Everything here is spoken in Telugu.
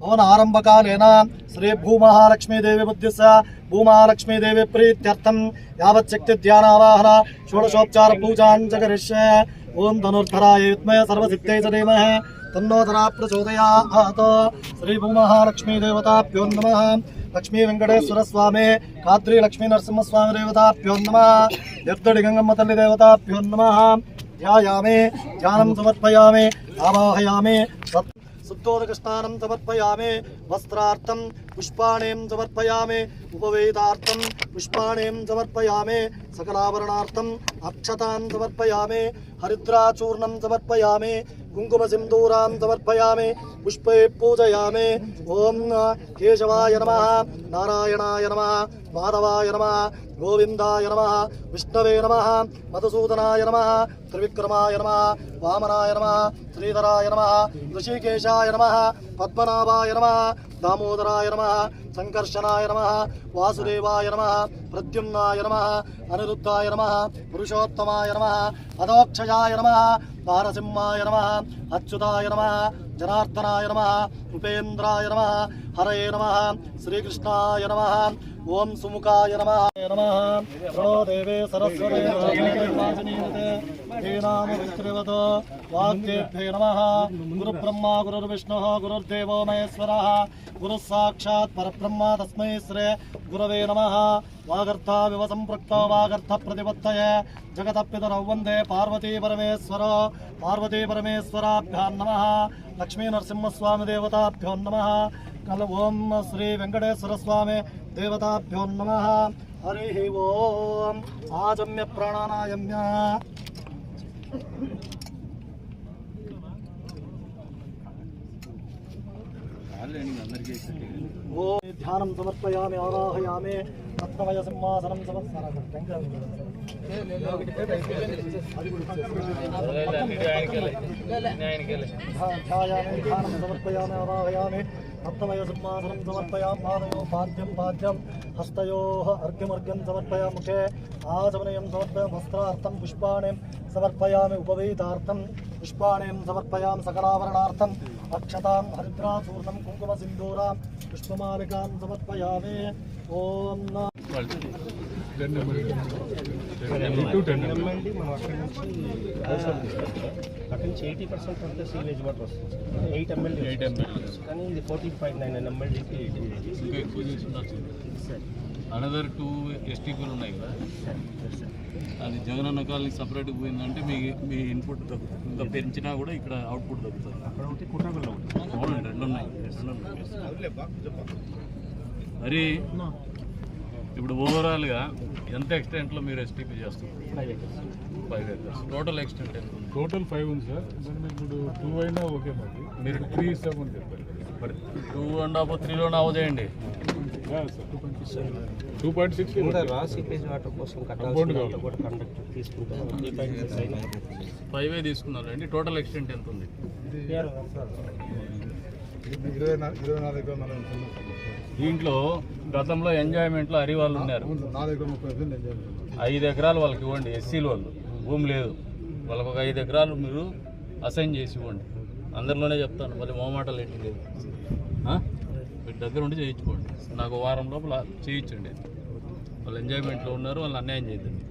భవన ఆరంభకాలేన శ్రీ భూమహాలక్ష్మీదేవి బుద్ధిస్స భూమహాలక్ష్మీదేవి ప్రీత్యర్థం యావచ్చక్తి ధ్యానావాహన షోడశోపచార పూజాంజకరిష్యే ఓం ధనుర్ధరాయ విద్మయ సర్వసిద్ధై చ తన్నోధరా ప్రచోదయాత్ శ్రీ భూమహాలక్ష్మీదేవతాభ్యో నమ లక్ష్మీ వెంకటేశ్వర స్వామి కాద్రి లక్ష్మీ నరసింహస్వామి దేవతాభ్యో నమ ఎద్దడి గంగమ్మ తల్లి దేవతాభ్యో నమ ధ్యాయామే ధ్యానం సమర్పయామే ఆవాహయామే సత్ శుద్ధోదకస్నానం సమర్పయామి వస్త్రార్థం పుష్పాణేం సమర్పయామే. ఉపవేదార్థం పుష్పాణేం సమర్పయామే. సకలాభరణార్థం అక్షతాం సమర్పయామే. హరిద్రాచూర్ణం సమర్పయామే. కుంకుమ సింధూరాం సమర్పయామే. పుష్పే పూజయామే. ఓం కేశవాయ నమ. నారాయణాయ నమ. మాధవాయ నమ. గోవిందాయ నమ. విష్ణవే నమ. మధుసూదనాయ నమ. త్రివిక్రమాయ నమ. వామనాయ నమ. శ్రీధరాయ నమ. ఋషికేశాయ నమ. పద్మనాభాయ నమ దామోదరాయ నమ సంకర్షణాయ నమ వాసుదేవాయ నమ ప్రద్యుమ్నాయ నమ అనిరుద్ధాయ నమ పురుషోత్తమాయ నమ అదోక్షయాయ నమ నారసింహాయ నమ అచ్యుతాయ నమ జనార్దనాయ నమ ఉపేంద్రాయ నమ హరే నమ శ్రీకృష్ణాయ నమ ఓం సుముఖాయ నమ. నమ ప్రణో దేవే సరస్వతే హేనామవిత్రివత వాగ్దేభ్యే నమ. గురు బ్రహ్మ గురుర్విష్ణు గురుర్దేవో మహేశ్వర. గురు సాక్షాత్ పరబ్రహ్మ తస్మై శ్రే గురవే నమ. వాగర్థ వివ సంపృక్త వాగర్థ ప్రతిపత్తయ. జగత పితరౌ వందే పార్వతీ పరమేశ్వర. పార్వతీ పరమేశ్వరాభ్యాం నమ. లక్ష్మీ నరసింహస్వామి దేవతాభ్యో నమ. ఓం శ్రీ వెంకటేశ్వర స్వామి దేవతాభ్యో నమ హరి ఓం ఆజమ్య ప్రాణానాయమ్య అందరికీ ధ్యానం సమర్పయామి ఆవాహయామి రత్నమయ సింహాసనం ధ్యాయామి ధ్యానం సమర్పయామి ఆవాహయామి రత్నమయ సింహాసనం సమర్పయామి పాదయో పాద్యం పాద్యం హస్తయో అర్ఘ్యమర్ఘ్యం సమర్పయామి ముఖే ఆచమనయం సమర్పయామి వస్త్రార్థం పుష్పాణిం సమర్పయామి ఉపవేదార్థం పుష్పాణిం సమర్పయామి సకలావరణార్థం అక్షతాం హరిద్రాచూర్ణం కుంకుమ పుష్పమాలికాం సమర్పయామి ఓం నా అక్కడ నుంచి ఎయిటీ పర్సెంట్ అంతా సీవేజ్ వాటర్ వస్తుంది ఎయిట్ ఎంఎల్ ఎయిట్ ఎంఎల్ కానీ ఇది ఫోర్టీన్ పాయింట్ నైన్ ఎంఎల్డీకి చేసి అనదర్ టూ ఎస్టీపీలు ఉన్నాయి కదా? అది జగనన్న కాలనీ సపరేట్ పోయిందంటే మీ మీ ఇన్పుట్ తగ్గుతుంది ఇంకా పెంచినా కూడా ఇక్కడ అవుట్పుట్ తగ్గుతుంది అక్కడ ఒకటి కుట్రగల్లో ఉంటుంది అవునండి రెండు ఉన్నాయి. మరి ఇప్పుడు ఓవరాల్గా ఎంత ఎక్స్టెంట్లో మీరు ఎస్టీపీ చేస్తున్నారు? ఫైవ్ ఎకర్స్ టోటల్ ఎక్స్టెంట్ ఎంత ఉంది? టోటల్ ఫైవ్ ఉంది సార్ దాన్ని ఇప్పుడు టూ అయినా ఓకే మాకు మీరు త్రీ ఇస్తామని చెప్పారు. మరి టూ అండ్ హాఫ్ త్రీలోనే అవదేయండి టూ పాయింట్ సిక్స్ రా సీపేజ్ వాటర్ కోసం కట్టాల్సిన. కూడా కండక్ట్ తీసుకుంటాం. ఫైవే తీసుకున్నారు అండి టోటల్ ఎక్స్టెంట్ ఎంత ఉంది. దీంట్లో గతంలో ఎంజాయ్మెంట్లో హరి వాళ్ళు ఉన్నారు. ఐదు ఎకరాలు వాళ్ళకి ఇవ్వండి ఎస్సీలు వాళ్ళు. భూమి లేదు. వాళ్ళకి ఒక ఐదు ఎకరాలు మీరు అసైన్ చేసి ఇవ్వండి. అందరిలోనే చెప్తాను మళ్ళీ మోమాటలు ఏంటి లేదు. దగ్గర ఉండి చేయించుకోండి. నాకు వారం లోపల చేయించండి. వాళ్ళు ఎంజాయ్మెంట్లో ఉన్నారు వాళ్ళు అన్యాయం చేయద్దండి.